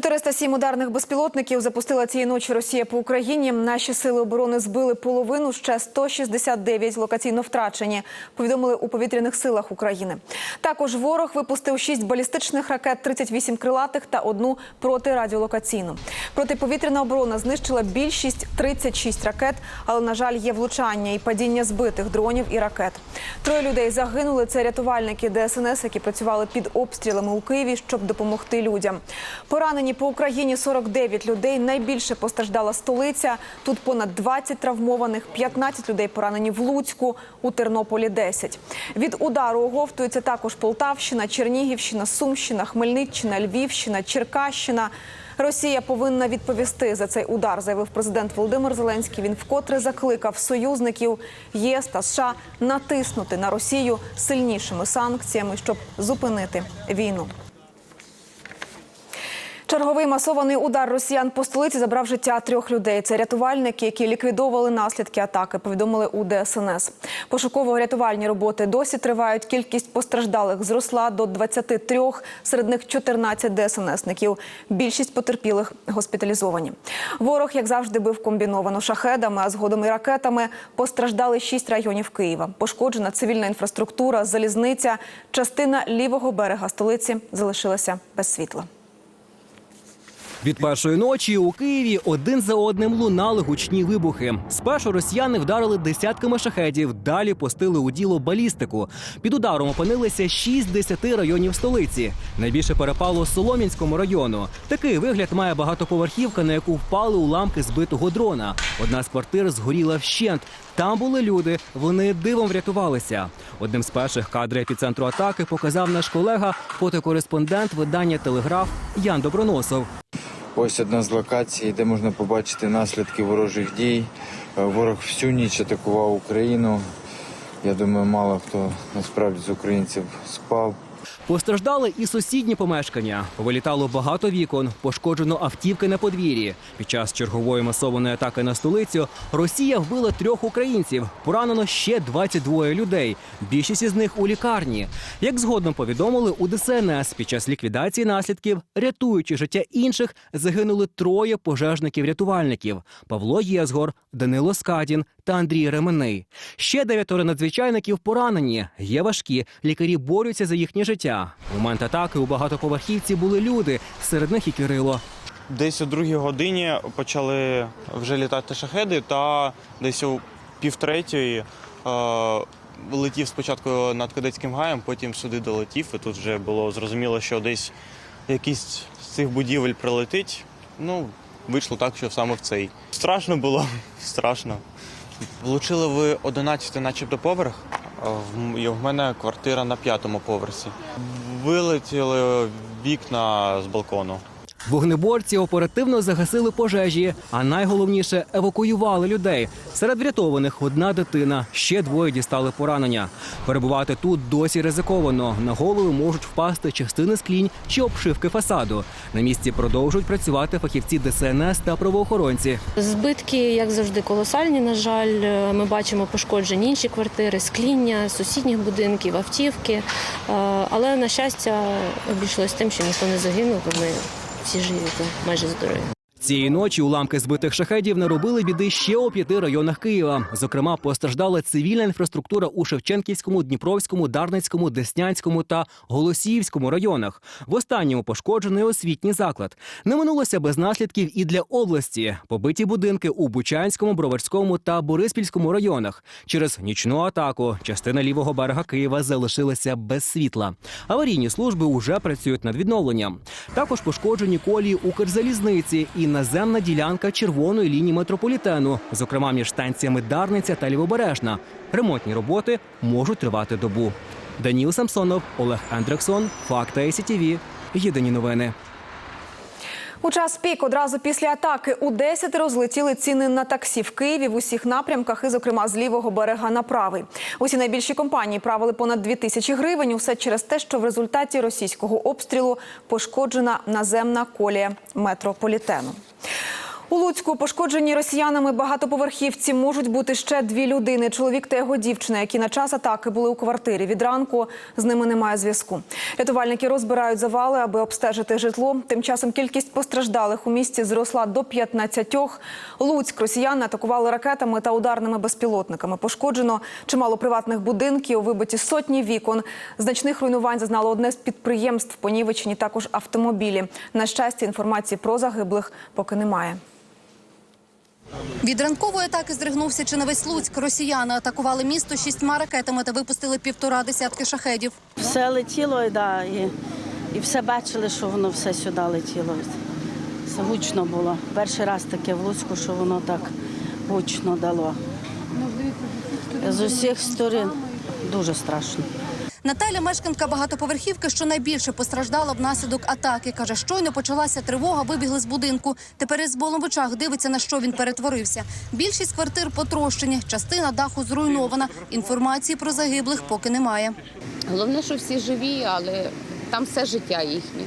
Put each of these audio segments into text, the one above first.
407 ударних безпілотників запустила цієї ночі Росія по Україні. Наші сили оборони збили половину, ще 169 локаційно втрачені. Повідомили у повітряних силах України. Також ворог випустив 6 балістичних ракет, 38 крилатих та одну протирадіолокаційну. Протиповітряна оборона знищила більшість 36 ракет, але на жаль, є влучання і падіння збитих дронів і ракет. Троє людей загинули. Це рятувальники ДСНС, які працювали під обстрілами у Києві, щоб допомогти людям. Поранені по Україні 49 людей. Найбільше постраждала столиця. Тут понад 20 травмованих, 15 людей поранені в Луцьку, у Тернополі 10. Від удару оговтується також Полтавщина, Чернігівщина, Сумщина, Хмельниччина, Львівщина, Черкащина. Росія повинна відповісти за цей удар, заявив президент Володимир Зеленський. Він вкотре закликав союзників ЄС та США натиснути на Росію сильнішими санкціями, щоб зупинити війну. Черговий масований удар росіян по столиці забрав життя трьох людей. Це рятувальники, які ліквідовували наслідки атаки. Повідомили у ДСНС. Пошуково-рятувальні роботи досі тривають. Кількість постраждалих зросла до 23, серед них 14 ДСНСників. Більшість потерпілих госпіталізовані. Ворог, як завжди, бив комбіновано шахедами, а згодом і ракетами. Постраждали шість районів Києва. Пошкоджена цивільна інфраструктура, залізниця. Частина лівого берега столиці залишилася без світла. Від першої ночі у Києві один за одним лунали гучні вибухи. Спершу росіяни вдарили десятками шахедів, далі пустили у діло балістику. Під ударом опинилися 6 з 10 районів столиці. Найбільше перепало Солом'янському району. Такий вигляд має багатоповерхівка, на яку впали уламки збитого дрона. Одна з квартир згоріла вщент. Там були люди, вони дивом врятувалися. Одним з перших кадрів епіцентру атаки показав наш колега, фотокореспондент видання Телеграф Ян Доброносов. Ось одна з локацій, де можна побачити наслідки ворожих дій. Е, Ворог всю ніч атакував Україну. Я думаю, мало хто насправді з українців спав. Постраждали і сусідні помешкання. Повилітало багато вікон, пошкоджено автівки на подвір'ї. Під час чергової масованої атаки на столицю Росія вбила трьох українців. Поранено ще 22 людей. Більшість із них у лікарні. Як згодом повідомили у ДСНС, під час ліквідації наслідків, рятуючи життя інших, загинули троє пожежників-рятувальників: Павло Єзгор, Данило Скадін та Андрій Ременний. Ще дев'ятеро надзвичайників поранені. Є важкі. Лікарі борються за їхнє життя. У момент атаки у багатоповерхівці були люди, серед них і Кирило. Десь о другій годині почали вже літати шахеди, та десь о півтретьої е, летів спочатку над кадетським гаєм, потім сюди долетів, і тут вже було зрозуміло, що десь якийсь з цих будівель прилетить. Ну, вийшло так, що саме в цей. Страшно було, страшно. Влучили в 11 начебто поверх. В мене квартира на п'ятому поверсі. Вилетіли вікна з балкону. Вогнеборці оперативно загасили пожежі, а найголовніше евакуювали людей. Серед врятованих одна дитина, ще двоє дістали поранення. Перебувати тут досі ризиковано. На голови можуть впасти частини склінь чи обшивки фасаду. На місці продовжують працювати фахівці ДСНС та правоохоронці. Збитки, як завжди, колосальні. На жаль, ми бачимо пошкоджені інші квартири, скління, сусідніх будинків, автівки. Е, Але на щастя, обійшлось тим, що ніхто не загинув. Ми всі живі майже здорові. Цієї ночі уламки збитих шахедів наробили біди ще у п'яти районах Києва. Зокрема, постраждала цивільна інфраструктура у Шевченківському, Дніпровському, Дарницькому, Деснянському та Голосіївському районах. В останньому пошкоджений освітній заклад. Не минулося без наслідків і для області. Побиті будинки у Бучанському, Броварському та Бориспільському районах. Через нічну атаку частина лівого берега Києва залишилася без світла. Аварійні служби уже працюють над відновленням. Також пошкоджені колії Укрзалізниці і наземна ділянка червоної лінії метрополітену, зокрема між станціями Дарниця та Лівобережна. Ремонтні роботи можуть тривати добу. Даніл Самсонов, Олег Андрексон, Факта СІТІВІ. Єдині новини. У час пік одразу після атаки у 10 розлетіли ціни на таксі в Києві в усіх напрямках, і, зокрема, з лівого берега на правий. Усі найбільші компанії правили понад 2 тисячі гривень. Усе через те, що в результаті російського обстрілу пошкоджена наземна колія метрополітену. У Луцьку пошкоджені росіянами багатоповерхівці можуть бути ще дві людини: чоловік та його дівчина, які на час атаки були у квартирі. Від ранку з ними немає зв'язку. Рятувальники розбирають завали, аби обстежити житло. Тим часом кількість постраждалих у місті зросла до 15. Луцьк росіяни атакували ракетами та ударними безпілотниками. Пошкоджено чимало приватних будинків, вибиті сотні вікон. Значних руйнувань зазнало одне з підприємств. Понівечені також автомобілі. На щастя, інформації про загиблих поки немає. Від ранкової атаки здригнувся чи не весь Луцьк. Росіяни атакували місто шістьма ракетами та випустили півтора десятки шахедів. Все летіло, да, і, і все бачили, що воно все сюди летіло. Це гучно було. Перший раз таке в Луцьку, що воно так гучно дало. З усіх сторін дуже страшно. Наталя, мешканка багатоповерхівки, що найбільше постраждала внаслідок атаки. Каже, щойно почалася тривога, вибігли з будинку. Тепер із болом в очах дивиться, на що він перетворився. Більшість квартир потрощені, частина даху зруйнована. Інформації про загиблих поки немає. Головне, що всі живі, але там все життя їхнє.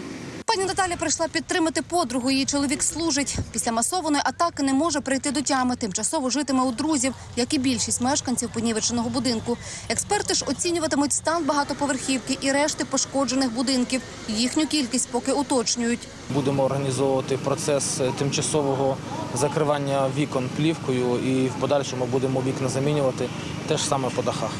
Пані Наталя прийшла підтримати подругу. Її чоловік служить. Після масованої атаки не може прийти до тями. Тимчасово житиме у друзів, як і більшість мешканців понівеченого будинку. Експерти ж оцінюватимуть стан багатоповерхівки і решти пошкоджених будинків. Їхню кількість поки уточнюють. Будемо організовувати процес е, тимчасового закривання вікон плівкою і в подальшому будемо вікна замінювати теж саме по дахах.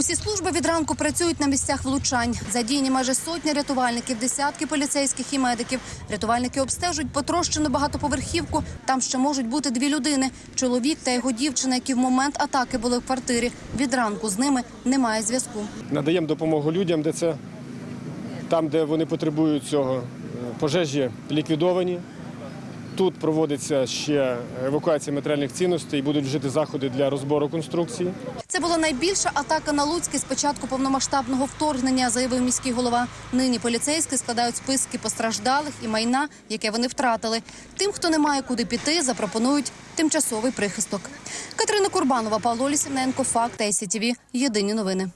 Усі служби від ранку працюють на місцях влучань. Задіяні майже сотня рятувальників, десятки поліцейських і медиків. Рятувальники обстежують потрощену багатоповерхівку. Там ще можуть бути дві людини: чоловік та його дівчина, які в момент атаки були в квартирі. Від ранку з ними немає зв'язку. надаємо допомогу людям, де це там, де вони потребують цього. Пожежі ліквідовані. Тут проводиться ще евакуація матеріальних цінностей, будуть вжити заходи для розбору конструкції. Це була найбільша атака на Луцьке з початку повномасштабного вторгнення, заявив міський голова. Нині поліцейські складають списки постраждалих і майна, яке вони втратили. Тим, хто не має куди піти, запропонують тимчасовий прихисток. Катерина Курбанова, Павло Лісівненко, Факт, СІТВ. Єдині новини.